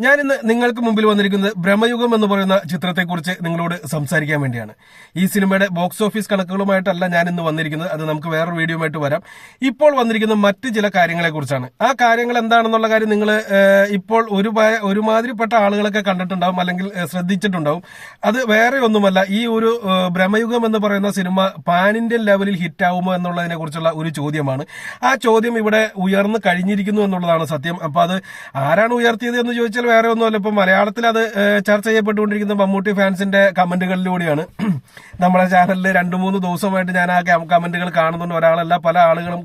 ഞാൻ ഇന്ന് നിങ്ങൾക്ക് മുമ്പിൽ വന്നിരിക്കുന്നത് ബ്രഹ്മയുഗം എന്ന് പറയുന്ന ചിത്രത്തെക്കുറിച്ച് നിങ്ങളോട് സംസാരിക്കാൻ വേണ്ടിയാണ്. ഈ സിനിമയുടെ ബോക്സ് ഓഫീസ് കണക്കുകളുമായിട്ടല്ല ഞാൻ ഇന്ന് വന്നിരിക്കുന്നത്. അത് നമുക്ക് വേറൊരു വീഡിയോയുമായിട്ട് വരാം. ഇപ്പോൾ വന്നിരിക്കുന്ന മറ്റ് ചില കാര്യങ്ങളെക്കുറിച്ചാണ്. ആ കാര്യങ്ങൾ എന്താണെന്നുള്ള കാര്യം നിങ്ങൾ ഇപ്പോൾ ഒരു ഒരുമാതിരിപ്പെട്ട ആളുകളൊക്കെ കണ്ടിട്ടുണ്ടാവും അല്ലെങ്കിൽ ശ്രദ്ധിച്ചിട്ടുണ്ടാവും. അത് വേറെ ഒന്നുമല്ല. ഈ ഒരു ബ്രഹ്മയുഗം എന്ന് പറയുന്ന സിനിമ പാൻ ഇന്ത്യൻ ലെവലിൽ ഹിറ്റ് ആവുമോ എന്നുള്ളതിനെ കുറിച്ചുള്ള ഒരു ചോദ്യമാണ്. ആ ചോദ്യം ഇവിടെ ഉയർന്നു കഴിഞ്ഞിരിക്കുന്നു എന്നുള്ളതാണ് സത്യം. അപ്പോൾ അത് ആരാണ് ഉയർത്തിയത് എന്ന് ചോദിച്ചാൽ വേറെ ഒന്നുമല്ല. ഇപ്പൊ മലയാളത്തിൽ അത് ചർച്ച ചെയ്യപ്പെട്ടുകൊണ്ടിരിക്കുന്ന മമ്മൂട്ടി ഫാൻസിന്റെ കമന്റുകളിലൂടെയാണ്. നമ്മുടെ ചാനലിൽ രണ്ടു മൂന്ന് ദിവസമായിട്ട് ഞാൻ ആ കമന്റുകൾ കാണുന്നുണ്ട്. ഒരാളല്ല പല ആളുകളും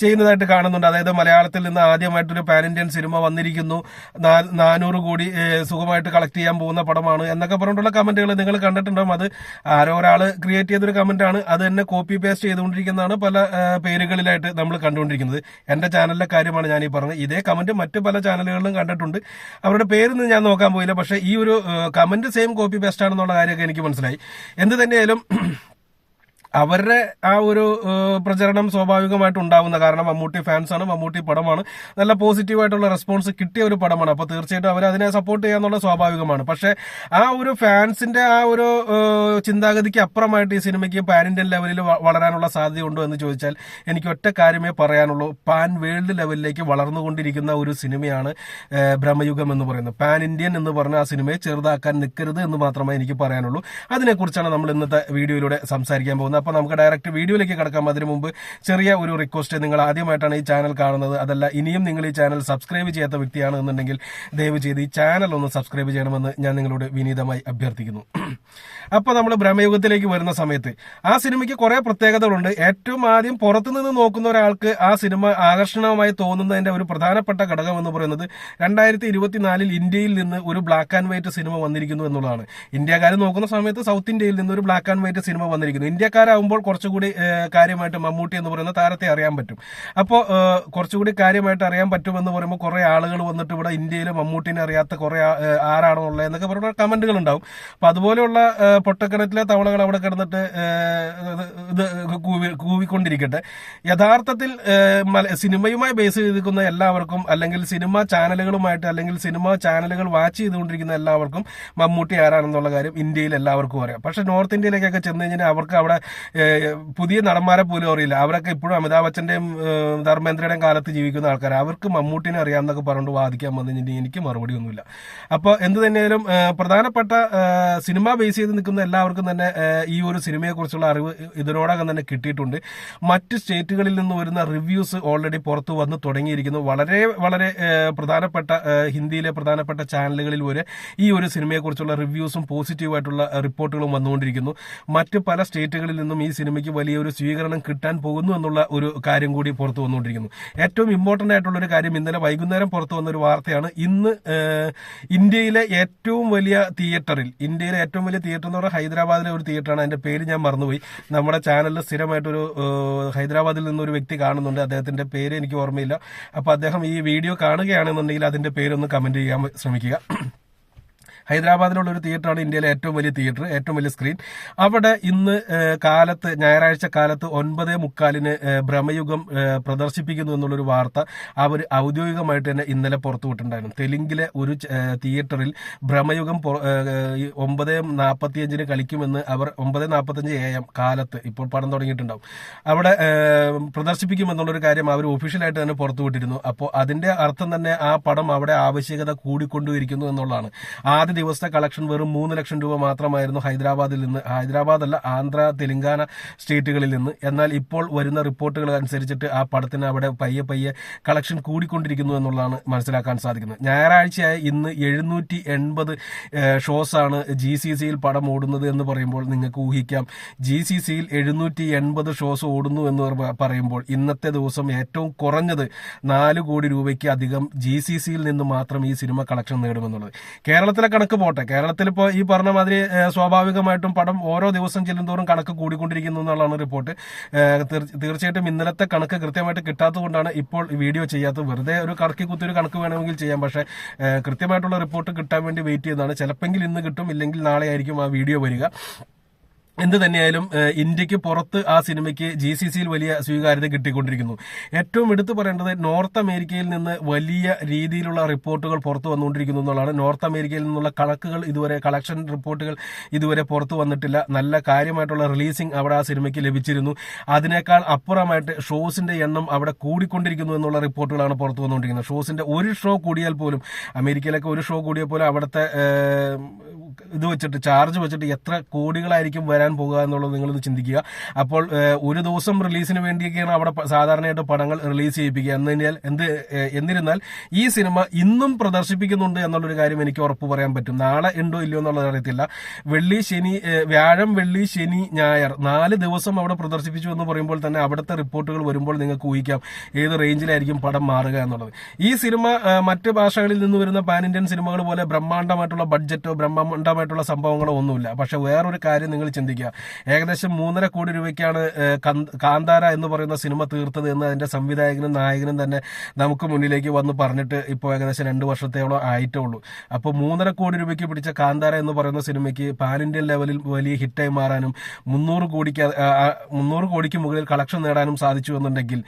ചെയ്യുന്നതായിട്ട് കാണുന്നുണ്ട്. അതായത് മലയാളത്തിൽ നിന്ന് ആദ്യമായിട്ടൊരു പാൻ ഇന്ത്യൻ സിനിമ വന്നിരിക്കുന്നു. നാനൂറ് കോടി സുഖമായിട്ട് കളക്ട് ചെയ്യാൻ പോകുന്ന പടമാണ് എന്നൊക്കെ പറഞ്ഞിട്ടുള്ള കമന്റുകൾ നിങ്ങൾ കണ്ടിട്ടുണ്ടാവും അത് ആരോ ഒരാൾ ക്രിയേറ്റ് ചെയ്തൊരു കമന്റാണ് അത് തന്നെ കോപ്പി പേസ്റ്റ് ചെയ്തുകൊണ്ടിരിക്കുന്നതാണ് പല പേരുകളിലായിട്ട് നമ്മൾ കണ്ടുകൊണ്ടിരിക്കുന്നത്. എന്റെ ചാനലിലെ കാര്യമാണ് ഞാൻ ഈ പറഞ്ഞത്. ഇതേ കമന്റ് മറ്റ് പല ചാനലുകളിലും കണ്ടിട്ടുണ്ട്. അവരുടെ പേരൊന്നും ഞാൻ നോക്കാൻ പോയില്ല. പക്ഷേ ഈ ഒരു കമന്റ് സെയിം കോപ്പി പേസ്റ്റ് ആണെന്നുള്ള കാര്യമൊക്കെ എനിക്ക് മനസ്സിലായി. എന്ത് തന്നെയായാലും അവരുടെ ആ ഒരു പ്രചരണം സ്വാഭാവികമായിട്ട് ഉണ്ടാവുന്ന കാരണം മമ്മൂട്ടി ഫാൻസാണ് മമ്മൂട്ടി പടമാണ്. നല്ല പോസിറ്റീവായിട്ടുള്ള റെസ്പോൺസ് കിട്ടിയ ഒരു പടമാണ്. അപ്പോൾ തീർച്ചയായിട്ടും അവർ അതിനെ സപ്പോർട്ട് ചെയ്യാന്നുള്ള സ്വാഭാവികമാണ്. പക്ഷേ ആ ഒരു ഫാൻസിന്റെ ആ ഒരു ചിന്താഗതിക്ക് അപ്പുറമായിട്ട് ഈ സിനിമയ്ക്ക് പാൻ ഇന്ത്യൻ ലെവലിൽ വളരാനുള്ള വളരാനുള്ള സാധ്യതയുണ്ടോ എന്ന് ചോദിച്ചാൽ എനിക്ക് ഒറ്റ കാര്യമേ പറയാനുള്ളൂ. പാൻ വേൾഡ് ലെവലിലേക്ക് വളർന്നുകൊണ്ടിരിക്കുന്ന ഒരു സിനിമയാണ് ബ്രഹ്മയുഗം എന്ന് പറയുന്നത്. പാൻ ഇന്ത്യൻ എന്ന് പറഞ്ഞ ആ സിനിമയെ ചെറുതാക്കാൻ നിൽക്കരുത് എന്ന് മാത്രമേ എനിക്ക് പറയാനുള്ളൂ. അതിനെക്കുറിച്ചാണ് നമ്മൾ ഇന്നത്തെ വീഡിയോയിലൂടെ സംസാരിക്കാൻ പോകുന്നത്. അപ്പോൾ നമുക്ക് ഡയറക്റ്റ് വീഡിയോയിലേക്ക് കിടക്കാം. അതിനു മുമ്പ് ചെറിയ ഒരു റിക്വസ്റ്റ് നിങ്ങൾ ആദ്യമായിട്ടാണ് ഈ ചാനൽ കാണുന്നത്. അതല്ല ഇനിയും നിങ്ങൾ ഈ ചാനൽ സബ്സ്ക്രൈബ് ചെയ്യാത്ത വ്യക്തിയാണ് എന്നുണ്ടെങ്കിൽ ദയവ് ചെയ്ത് ഈ ചാനൽ ഒന്ന് സബ്സ്ക്രൈബ് ചെയ്യണമെന്ന് ഞാൻ നിങ്ങളോട് വിനീതമായി അഭ്യർത്ഥിക്കുന്നു. അപ്പോൾ നമ്മൾ ബ്രഹ്മയുഗത്തിലേക്ക് വരുന്ന സമയത്ത് ആ സിനിമയ്ക്ക് കുറേ പ്രത്യേകതകളുണ്ട്. ഏറ്റവും ആദ്യം പുറത്തുനിന്ന് നോക്കുന്ന ഒരാൾക്ക് ആ സിനിമ ആകർഷണമായി തോന്നുന്നതിന്റെ ഒരു പ്രധാനപ്പെട്ട ഘടകം എന്ന് പറയുന്നത് രണ്ടായിരത്തി ഇരുപത്തിനാലിൽ ഇന്ത്യയിൽ നിന്ന് ഒരു ബ്ലാക്ക് ആൻഡ് വൈറ്റ് സിനിമ വന്നിരിക്കുന്നു എന്നുള്ളതാണ്. ഇന്ത്യക്കാർ നോക്കുന്ന സമയത്ത് സൗത്ത് ഇന്ത്യയിൽ നിന്ന് ഒരു ബ്ലാക്ക് ആൻഡ് വൈറ്റ് സിനിമ വന്നിരിക്കുന്നു. ഇന്ത്യക്കാരാകുമ്പോൾ കുറച്ചുകൂടി കാര്യമായിട്ട് മമ്മൂട്ടി എന്ന് പറയുന്ന താരത്തെ അറിയാൻ പറ്റും. അപ്പോൾ കുറച്ചുകൂടി കാര്യമായിട്ട് അറിയാൻ പറ്റുമെന്ന് പറയുമ്പോൾ കുറേ ആളുകൾ വന്നിട്ട് ഇവിടെ ഇന്ത്യയിൽ മമ്മൂട്ടിനെ അറിയാത്ത കുറേ ആരാണോ ഏഹ്, ആരാണുള്ളത് എന്നൊക്കെ പറഞ്ഞ കമന്റുകൾ ഉണ്ടാവും. അപ്പോൾ അതുപോലെയുള്ള പൊട്ടക്കിണറ്റിലെ തവളകൾ അവിടെ കിടന്നിട്ട് ഇത് കൂവി കൂവിക്കൊണ്ടിരിക്കട്ടെ. യഥാർത്ഥത്തിൽ സിനിമയുമായി ബേസ് ചെയ്തിരിക്കുന്ന എല്ലാവർക്കും അല്ലെങ്കിൽ സിനിമ ചാനലുകളുമായിട്ട് അല്ലെങ്കിൽ സിനിമ ചാനലുകൾ വാച്ച് ചെയ്തുകൊണ്ടിരിക്കുന്ന എല്ലാവർക്കും മമ്മൂട്ടി ആരാണെന്നുള്ള കാര്യം ഇന്ത്യയിൽ എല്ലാവർക്കും അറിയാം. പക്ഷെ നോർത്ത് ഇന്ത്യയിലേക്കൊക്കെ ചെന്ന് കഴിഞ്ഞാൽ അവർക്ക് അവിടെ പുതിയ നടന്മാരെ പോലും അറിയില്ല. അവരൊക്കെ ഇപ്പോഴും അമിതാഭ് ബച്ചന്റെയും ധർമ്മേന്ദ്രയുടെയും കാലത്ത് ജീവിക്കുന്ന ആൾക്കാർ അവർക്ക് മമ്മൂട്ടിനെ അറിയാമെന്നൊക്കെ പറഞ്ഞുകൊണ്ട് വാദിക്കാൻ വന്നു കഴിഞ്ഞാൽ എനിക്ക് മറുപടി ഒന്നുമില്ല. അപ്പോൾ എന്ത് തന്നെയാലും പ്രധാനപ്പെട്ട സിനിമ ബേസ് ചെയ്ത് നിൽക്കുന്ന എല്ലാവർക്കും തന്നെ ഈ ഒരു സിനിമയെ കുറിച്ചുള്ള അറിവ് ഇതിനോടകം തന്നെ കിട്ടിയിട്ടുണ്ട്. മറ്റ് സ്റ്റേറ്റുകളിൽ നിന്ന് വരുന്ന റിവ്യൂസ് ഓൾറെഡി പുറത്തു വന്ന് തുടങ്ങിയിരിക്കുന്നു. വളരെ വളരെ പ്രധാനപ്പെട്ട ഹിന്ദിയിലെ പ്രധാനപ്പെട്ട ചാനലുകളിൽ വരെ ഈ ഒരു സിനിമയെക്കുറിച്ചുള്ള റിവ്യൂസും പോസിറ്റീവായിട്ടുള്ള റിപ്പോർട്ടുകളും വന്നുകൊണ്ടിരിക്കുന്നു. മറ്റ് പല സ്റ്റേറ്റുകളിൽ നിന്നും ഈ സിനിമയ്ക്ക് വലിയൊരു സ്വീകരണം കിട്ടാൻ പോകുന്നു എന്നുള്ള ഒരു കാര്യം കൂടി പുറത്തു വന്നുകൊണ്ടിരിക്കുന്നു. ഏറ്റവും ഇമ്പോർട്ടന്റ് ആയിട്ടുള്ള ഒരു കാര്യം ഇന്നലെ വൈകുന്നേരം പുറത്തു വന്ന ഒരു വാർത്തയാണ്. ഇന്ന് ഇന്ത്യയിലെ ഏറ്റവും വലിയ തിയേറ്ററിൽ ഇന്ത്യയിലെ ഏറ്റവും വലിയ തിയേറ്റർ എന്ന് പറഞ്ഞാൽ ഹൈദരാബാദിലെ ഒരു തിയേറ്ററാണ്. അതിന്റെ പേര് ഞാൻ മറന്നുപോയി. നമ്മുടെ ചാനലിൽ സ്ഥിരമായിട്ടൊരു ഹൈദരാബാദിൽ നിന്നൊരു വ്യക്തി കാണുന്നുണ്ട്. അദ്ദേഹത്തിന്റെ പേര് എനിക്ക് ഓർമ്മയില്ല. അപ്പോൾ അദ്ദേഹം ഈ വീഡിയോ കാണുകയാണെന്നുണ്ടെങ്കിൽ അതിന്റെ പേരൊന്ന് കമന്റ് ചെയ്യാൻ ശ്രമിക്കുക. ഹൈദരാബാദിലുള്ള ഒരു തിയേറ്ററാണ് ഇന്ത്യയിലെ ഏറ്റവും വലിയ തിയേറ്റർ ഏറ്റവും വലിയ സ്ക്രീൻ. അവിടെ ഇന്ന് കാലത്ത് ഞായറാഴ്ച കാലത്ത് ഒൻപതേ മുക്കാലിന് ഭ്രമയുഗം പ്രദർശിപ്പിക്കുന്നു എന്നുള്ളൊരു വാർത്ത അവർ ഔദ്യോഗികമായിട്ട് തന്നെ ഇന്നലെ പുറത്തുവിട്ടിട്ടുണ്ടായിരുന്നു. തെലുങ്കിലെ ഒരു തിയേറ്ററിൽ ഭ്രമയുഗം ഒമ്പത് നാൽപ്പത്തിയഞ്ചിന് കളിക്കുമെന്ന് അവർ ഒമ്പത് നാൽപ്പത്തഞ്ച് എ എം കാലത്ത് ഇപ്പോൾ പടം തുടങ്ങിയിട്ടുണ്ടാവും. അവിടെ പ്രദർശിപ്പിക്കുമെന്നുള്ളൊരു കാര്യം അവർ ഒഫീഷ്യലായിട്ട് തന്നെ പുറത്തുവിട്ടിരുന്നു. അപ്പോൾ അതിന്റെ അർത്ഥം തന്നെ ആ പടം അവിടെ ആവശ്യകത കൂടിക്കൊണ്ടിരിക്കുന്നു എന്നുള്ളതാണ്. ആദ്യ ദിവസത്തെ കളക്ഷൻ വെറും മൂന്ന് ലക്ഷം രൂപ മാത്രമായിരുന്നു ഹൈദരാബാദിൽ നിന്ന് ഹൈദരാബാദ് അല്ല ആന്ധ്ര തെലങ്കാന സ്റ്റേറ്റുകളിൽ നിന്ന്. എന്നാൽ ഇപ്പോൾ വരുന്ന റിപ്പോർട്ടുകൾ അനുസരിച്ചിട്ട് ആ പടത്തിന് അവിടെ പയ്യെ പയ്യെ കളക്ഷൻ കൂടിക്കൊണ്ടിരിക്കുന്നു എന്നുള്ളതാണ് മനസ്സിലാക്കാൻ സാധിക്കുന്നത്. ഞായറാഴ്ചയായ ഇന്ന് എഴുന്നൂറ്റി എൺപത് ഷോസാണ് ജി സി സിയിൽ പടം ഓടുന്നത് എന്ന് പറയുമ്പോൾ നിങ്ങൾക്ക് ഊഹിക്കാം. ജി സി സിയിൽ എഴുന്നൂറ്റി എൺപത് ഷോസ് ഓടുന്നു എന്ന് പറയുമ്പോൾ ഇന്നത്തെ ദിവസം ഏറ്റവും കുറഞ്ഞത് നാല് കോടി രൂപയ്ക്ക് അധികം ജി സി സിയിൽ നിന്ന് മാത്രം ഈ സിനിമ കളക്ഷൻ നേടുമെന്നുള്ളത്. കേരളത്തിലെ പോട്ടെ. കേരളത്തിൽ ഇപ്പോൾ ഈ പറഞ്ഞ മാതിരി സ്വാഭാവികമായിട്ടും പടം ഓരോ ദിവസം ചെല്ലുന്തോറും കണക്ക് കൂടിക്കൊണ്ടിരിക്കുന്നു എന്നുള്ളതാണ് റിപ്പോർട്ട്. തീർച്ചയായിട്ടും ഇന്നലത്തെ കണക്ക് കൃത്യമായിട്ട് കിട്ടാത്തതുകൊണ്ടാണ് ഇപ്പോൾ വീഡിയോ ചെയ്യാത്തത്. വെറുതെ ഒരു കറക്കി കുത്തി ഒരു കണക്ക് വേണമെങ്കിൽ ചെയ്യാം. പക്ഷേ കൃത്യമായിട്ടുള്ള റിപ്പോർട്ട് കിട്ടാൻ വേണ്ടി വെയിറ്റ് ചെയ്യുന്നതാണ് ചിലപ്പോൾ ഇന്ന് കിട്ടും ഇല്ലെങ്കിൽ നാളെ ആയിരിക്കും ആ വീഡിയോ വരിക. എന്ത് തന്നെയായാലും ഇന്ത്യയ്ക്ക് പുറത്ത് ആ സിനിമയ്ക്ക് ജി സി സിയിൽ വലിയ സ്വീകാര്യത കിട്ടിക്കൊണ്ടിരിക്കുന്നു. ഏറ്റവും എടുത്തു പറയേണ്ടത് നോർത്ത് അമേരിക്കയിൽ നിന്ന് വലിയ രീതിയിലുള്ള റിപ്പോർട്ടുകൾ പുറത്തു വന്നുകൊണ്ടിരിക്കുന്നു എന്നുള്ളതാണ്. നോർത്ത് അമേരിക്കയിൽ നിന്നുള്ള കണക്കുകൾ ഇതുവരെ കളക്ഷൻ റിപ്പോർട്ടുകൾ ഇതുവരെ പുറത്തു വന്നിട്ടില്ല. നല്ല കാര്യമായിട്ടുള്ള റിലീസിംഗ് അവിടെ ആ സിനിമയ്ക്ക് ലഭിച്ചിരുന്നു. അതിനേക്കാൾ അപ്പുറമായിട്ട് ഷോസിന്റെ എണ്ണം അവിടെ കൂടിക്കൊണ്ടിരിക്കുന്നു എന്നുള്ള റിപ്പോർട്ടുകളാണ് പുറത്തു വന്നുകൊണ്ടിരിക്കുന്നത്. ഷോസിന്റെ ഒരു ഷോ കൂടിയാൽ പോലും അമേരിക്കയിലൊക്കെ ഒരു ഷോ കൂടിയാൽ പോലും അവിടുത്തെ ഇത് വെച്ചിട്ട് ചാർജ് വെച്ചിട്ട് എത്ര കോടികളായിരിക്കും വരാൻ പോകുക എന്നുള്ളത് നിങ്ങളൊന്ന് ചിന്തിക്കുക. അപ്പോൾ ഒരു ദിവസം റിലീസിന് വേണ്ടിയൊക്കെയാണ് അവിടെ സാധാരണയായിട്ട് പടങ്ങൾ റിലീസ് ചെയ്യിപ്പിക്കുക. എന്ന് കഴിഞ്ഞാൽ എന്ത് എന്നിരുന്നാൽ ഈ സിനിമ ഇന്നും പ്രദർശിപ്പിക്കുന്നുണ്ട് എന്നുള്ളൊരു കാര്യം എനിക്ക് ഉറപ്പ് പറയാൻ പറ്റും. നാളെ ഉണ്ടോ ഇല്ലയോ എന്നുള്ളത് അറിയത്തില്ല. വെള്ളി ശനി വ്യാഴം വെള്ളി ശനി ഞായർ നാല് ദിവസം അവിടെ പ്രദർശിപ്പിച്ചു എന്ന് പറയുമ്പോൾ തന്നെ അവിടുത്തെ റിപ്പോർട്ടുകൾ വരുമ്പോൾ നിങ്ങൾക്ക് ഊഹിക്കാം ഏത് റേഞ്ചിലായിരിക്കും പടം മാറുക എന്നുള്ളത്. ഈ സിനിമ മറ്റ് ഭാഷകളിൽ നിന്ന് വരുന്ന പാൻ ഇന്ത്യൻ സിനിമകൾ പോലെ ബ്രഹ്മാണ്ഡമായിട്ടുള്ള ബഡ്ജറ്റോ ബ്രഹ്മാണ്ഡമായിട്ടുള്ള സംഭവങ്ങളോ ഒന്നുമില്ല. പക്ഷെ വേറൊരു കാര്യം നിങ്ങൾ ചിന്തിക്കുക. ഏകദേശം മൂന്നര കോടി രൂപയ്ക്കാണ് കാന്താര എന്ന് പറയുന്ന സിനിമ തീർത്തത് എന്ന് അതിന്റെ സംവിധായകനും നായകനും തന്നെ നമുക്ക് മുന്നിലേക്ക് വന്ന് പറഞ്ഞിട്ട് ഇപ്പോൾ ഏകദേശം രണ്ട് വർഷത്തോളം ആയിട്ടേ ഉള്ളൂ അപ്പോൾ മൂന്നര കോടി രൂപയ്ക്ക് പിടിച്ച കാന്താര എന്ന് പറയുന്ന സിനിമയ്ക്ക് പാൻ ഇന്ത്യൻ ലെവലിൽ വലിയ ഹിറ്റായി മാറാനും മുന്നൂറ് കോടിക്ക് മുന്നൂറ് കോടിക്ക് മുകളിൽ കളക്ഷൻ നേടാനും സാധിച്ചു എന്നുണ്ടെങ്കിൽ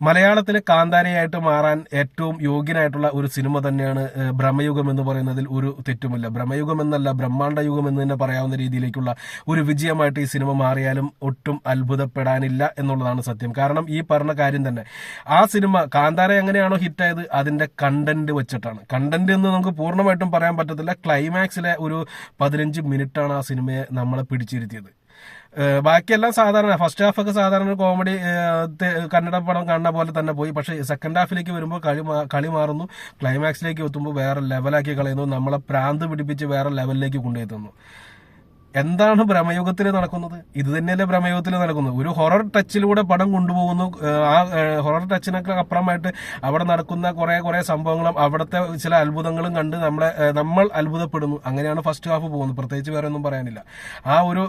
മലയാളത്തിലെ കാന്താരയായിട്ട് മാറാൻ ഏറ്റവും യോഗ്യനായിട്ടുള്ള ഒരു സിനിമ തന്നെയാണ് ബ്രഹ്മയുഗം എന്ന് പറയുന്നതിൽ ഒരു തെറ്റുമില്ല. ഭ്രമയുഗം എന്നല്ല ബ്രഹ്മാണ്ട യുഗം എന്ന് തന്നെ പറയാവുന്ന രീതിയിലേക്കുള്ള ഒരു വിജയമായിട്ട് ഈ സിനിമ മാറിയാലും ഒട്ടും അത്ഭുതപ്പെടാനില്ല എന്നുള്ളതാണ് സത്യം. കാരണം ഈ പറഞ്ഞ കാര്യം തന്നെ ആ സിനിമ കാന്താര എങ്ങനെയാണോ ഹിറ്റായത് അതിന്റെ കണ്ടന്റ് വെച്ചിട്ടാണ്. കണ്ടന്റ് എന്ന് നമുക്ക് പൂർണമായിട്ടും പറയാൻ പറ്റത്തില്ല. ക്ലൈമാക്സിലെ ഒരു പതിനഞ്ച് മിനിറ്റാണ് ആ സിനിമയെ നമ്മളെ പിടിച്ചിരുത്തിയത്. ബാക്കിയെല്ലാം സാധാരണ ഫസ്റ്റ് ഹാഫ് ഒക്കെ സാധാരണ കോമഡി കന്നഡ പടം കാണുന്ന പോലെ തന്നെ പോയി. പക്ഷേ സെക്കൻഡ് ഹാഫിലേക്ക് വരുമ്പോൾ കളി കളി മാറുന്നു. ക്ലൈമാക്സിലേക്ക് എത്തുമ്പോൾ വേറെ ലെവലാക്കി കളയുന്നു. നമ്മളെ പ്രാന്ത് പിടിപ്പിച്ച് വേറെ ലെവലിലേക്ക് കൊണ്ടുപോയി എന്താണ് ഭ്രമയുഗത്തിൽ നടക്കുന്നത്? ഇത് തന്നെയല്ലേ ഭ്രമയുഗത്തിൽ നടക്കുന്നത്. ഒരു ഹൊറർ ടച്ചിലൂടെ പടം കൊണ്ടുപോകുന്നു. ആ ഹൊറർ ടച്ചിനൊക്കെ അപ്പുറമായിട്ട് അവിടെ നടക്കുന്ന കുറെ കുറെ സംഭവങ്ങളും അവിടുത്തെ ചില അത്ഭുതങ്ങളും കണ്ട് നമ്മളെ നമ്മൾ അത്ഭുതപ്പെടുന്നു. അങ്ങനെയാണ് ഫസ്റ്റ് ഹാഫ് പോകുന്നത്. പ്രത്യേകിച്ച് വേറെ ഒന്നും പറയാനില്ല. ആ ഒരു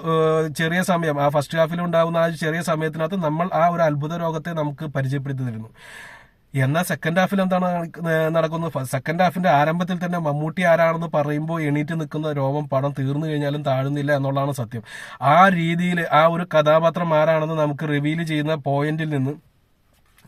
ചെറിയ സമയം ആ ഫസ്റ്റ് ഹാഫിൽ ഉണ്ടാകുന്ന ആ ചെറിയ സമയത്തിനകത്ത് നമ്മൾ ആ ഒരു അത്ഭുത രോഗത്തെ നമുക്ക് പരിചയപ്പെടുത്തി തരുന്നു. എന്നാൽ സെക്കൻഡ് ഹാഫിൽ എന്താണ് നടക്കുന്നത്? സെക്കൻഡ് ഹാഫിന്റെ ആരംഭത്തിൽ തന്നെ മമ്മൂട്ടി ആരാണെന്ന് പറയുമ്പോൾ എണീറ്റ് നിൽക്കുന്ന രോമം പടം തീർന്നു കഴിഞ്ഞാലും താഴുന്നില്ല എന്നുള്ളതാണ് സത്യം. ആ രീതിയിൽ ആ ഒരു കഥാപാത്രം ആരാണെന്ന് നമുക്ക് റിവീൽ ചെയ്യുന്ന പോയിന്റിൽ നിന്ന്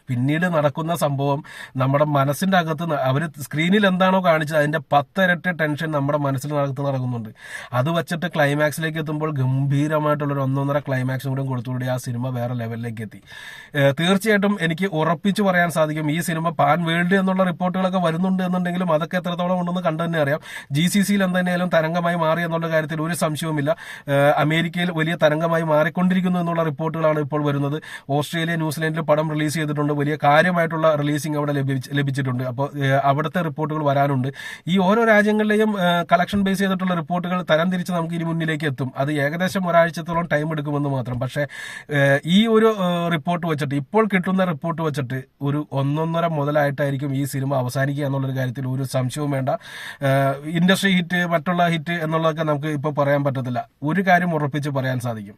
പിന്നീട് നടക്കുന്ന സംഭവം നമ്മുടെ മനസ്സിന്റെ അകത്ത് അവർ സ്ക്രീനിൽ എന്താണോ കാണിച്ചത് അതിന്റെ പത്തരട്ട് ടെൻഷൻ നമ്മുടെ മനസ്സിനകത്ത് നടക്കുന്നുണ്ട്. അത് വെച്ചിട്ട് ക്ലൈമാക്സിലേക്ക് എത്തുമ്പോൾ ഗംഭീരമായിട്ടുള്ളൊരു ഒന്നൊന്നര ക്ലൈമാക്സും കൂടെ കൊടുത്തുകൂടി ആ സിനിമ വേറെ ലെവലിലേക്ക് എത്തി. തീർച്ചയായിട്ടും എനിക്ക് ഉറപ്പിച്ചു പറയാൻ സാധിക്കും ഈ സിനിമ പാൻ വേൾഡ് എന്നുള്ള റിപ്പോർട്ടുകളൊക്കെ വരുന്നുണ്ട് എന്നുണ്ടെങ്കിലും അതൊക്കെ എത്രത്തോളം ഉണ്ടെന്ന് കണ്ടു തന്നെ അറിയാം. ജി സി സിയിൽ എന്തെങ്കിലും തരംഗമായി മാറി എന്നുള്ള കാര്യത്തിൽ ഒരു സംശയവുമില്ല. അമേരിക്കയിൽ വലിയ തരംഗമായി മാറിക്കൊണ്ടിരിക്കുന്നു എന്നുള്ള റിപ്പോർട്ടുകളാണ് ഇപ്പോൾ വരുന്നത്. ഓസ്ട്രേലിയ ന്യൂസിലൻഡിൽ പടം റിലീസ് ചെയ്തിട്ടുണ്ട്. വലിയ കാര്യമായിട്ടുള്ള റിലീസിംഗ് അവിടെ ലഭിച്ചിട്ടുണ്ട്. അപ്പോൾ അവിടുത്തെ റിപ്പോർട്ടുകൾ വരാനുണ്ട്. ഈ ഓരോ രാജ്യങ്ങളിലെയും കളക്ഷൻ ബേസ് ചെയ്തിട്ടുള്ള റിപ്പോർട്ടുകൾ തരം തിരിച്ച് നമുക്ക് ഇനി മുന്നിലേക്ക് എത്തും. അത് ഏകദേശം ഒരാഴ്ചത്തോളം ടൈം എടുക്കുമെന്ന് മാത്രം. പക്ഷേ ഈ ഒരു റിപ്പോർട്ട് വെച്ചിട്ട് ഇപ്പോൾ കിട്ടുന്ന റിപ്പോർട്ട് വെച്ചിട്ട് ഒരു ഒന്നൊന്നര മുതലായിട്ടായിരിക്കും ഈ സിനിമ അവസാനിക്കുക എന്നുള്ളൊരു കാര്യത്തിൽ ഒരു സംശയവും വേണ്ട. ഇൻഡസ്ട്രി ഹിറ്റ് മറ്റുള്ള ഹിറ്റ് എന്നുള്ളതൊക്കെ നമുക്ക് ഇപ്പോൾ പറയാൻ പറ്റത്തില്ല. ഒരു കാര്യം ഉറപ്പിച്ച് പറയാൻ സാധിക്കും.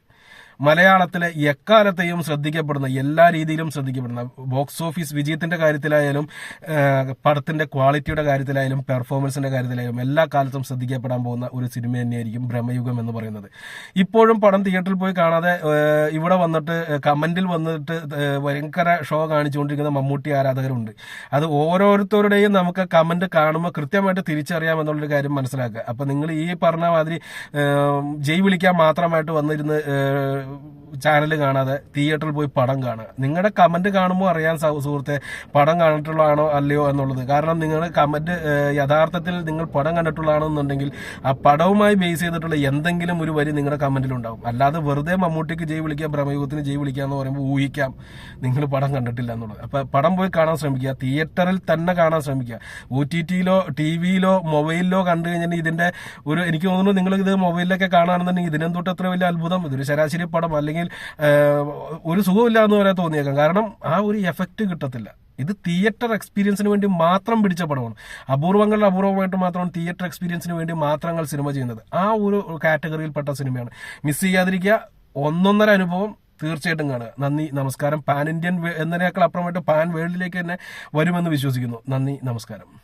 മലയാളത്തിലെ എക്കാലത്തെയും ശ്രദ്ധിക്കപ്പെടുന്ന എല്ലാ രീതിയിലും ശ്രദ്ധിക്കപ്പെടുന്ന ബോക്സ് ഓഫീസ് വിജയത്തിന്റെ കാര്യത്തിലായാലും പടത്തിന്റെ ക്വാളിറ്റിയുടെ കാര്യത്തിലായാലും പെർഫോമൻസിന്റെ കാര്യത്തിലായാലും എല്ലാ കാലത്തും ശ്രദ്ധിക്കപ്പെടാൻ പോകുന്ന ഒരു സിനിമ തന്നെയായിരിക്കും ബ്രഹ്മയുഗം എന്ന് പറയുന്നത്. ഇപ്പോഴും പടം തിയേറ്ററിൽ പോയി കാണാതെ ഇവിടെ വന്നിട്ട് കമന്റിൽ വന്നിട്ട് ഭയങ്കര ഷോ കാണിച്ചുകൊണ്ടിരിക്കുന്ന മമ്മൂട്ടി ആരാധകരുണ്ട്. അത് ഓരോരുത്തരുടെയും നമുക്ക് കമന്റ് കാണുമ്പോൾ കൃത്യമായിട്ട് തിരിച്ചറിയാം എന്നുള്ളൊരു കാര്യം മനസ്സിലാക്കുക. അപ്പൊ നിങ്ങൾ ഈ പറഞ്ഞ മാതിരി ജയ് വിളിക്കാൻ മാത്രമായിട്ട് വന്നിരുന്ന് know, ചാനൽ കാണാതെ തിയേറ്ററിൽ പോയി പടം കാണുക. നിങ്ങളുടെ കമന്റ് കാണുമ്പോൾ അറിയാൻ സുഹൃത്തെ പടം കണ്ടിട്ടുള്ളതാണോ അല്ലയോ എന്നുള്ളത്. കാരണം നിങ്ങളുടെ കമന്റ് യഥാർത്ഥത്തിൽ നിങ്ങൾ പടം കണ്ടിട്ടുള്ളതാണെന്നുണ്ടെങ്കിൽ ആ പടവുമായി ബേസ് ചെയ്തിട്ടുള്ള എന്തെങ്കിലും ഒരു വരി നിങ്ങളുടെ കമന്റിൽ ഉണ്ടാവും. അല്ലാതെ വെറുതെ മമ്മൂട്ടിക്ക് ജയ് വിളിക്കാം ബ്രഹ്മയുഗത്തിന് ജയ് വിളിക്കുക എന്ന് പറയുമ്പോൾ ഊഹിക്കാം നിങ്ങൾ പടം കണ്ടിട്ടില്ല എന്നുള്ളത്. അപ്പൊ പടം പോയി കാണാൻ ശ്രമിക്കുക തിയേറ്ററിൽ തന്നെ കാണാൻ ശ്രമിക്കുക. ഒ ടി ടിയിലോ ടി വിയിലോ മൊബൈലിലോ കണ്ടു കഴിഞ്ഞാൽ ഇതിന്റെ ഒരു എനിക്ക് തോന്നുന്നു നിങ്ങൾ ഇത് മൊബൈലിലൊക്കെ കാണുകയാണെന്നുണ്ടെങ്കിൽ ഇതിനെന്തൊട്ട് അത്ര വലിയ അത്ഭുതം? ഇതൊരു ശരാശരി പടം. അല്ലെങ്കിൽ ഏഹ്, ഒരു സുഖമില്ല എന്ന് പറയാൻ തോന്നിയേക്കാം. കാരണം ആ ഒരു എഫക്റ്റ് കിട്ടത്തില്ല. ഇത് തിയേറ്റർ എക്സ്പീരിയൻസിന് വേണ്ടി മാത്രം പിടിച്ച പടമാണ്. അപൂർവങ്ങളിൽ അപൂർവമായിട്ട് മാത്രമാണ് തിയേറ്റർ എക്സ്പീരിയൻസിന് വേണ്ടി മാത്രങ്ങൾ സിനിമ ചെയ്യുന്നത്. ആ ഒരു കാറ്റഗറിയിൽപ്പെട്ട സിനിമയാണ് മിസ് ചെയ്യാതിരിക്കുക. ഒന്നൊന്നര അനുഭവം തീർച്ചയായിട്ടും കാണുക. നന്ദി നമസ്കാരം. പാൻ ഇന്ത്യൻ എന്നതിനേക്കാൾ അപ്പുറമായിട്ട് പാൻ വേൾഡിലേക്ക് തന്നെ വരുമെന്ന് വിശ്വസിക്കുന്നു. നന്ദി നമസ്കാരം.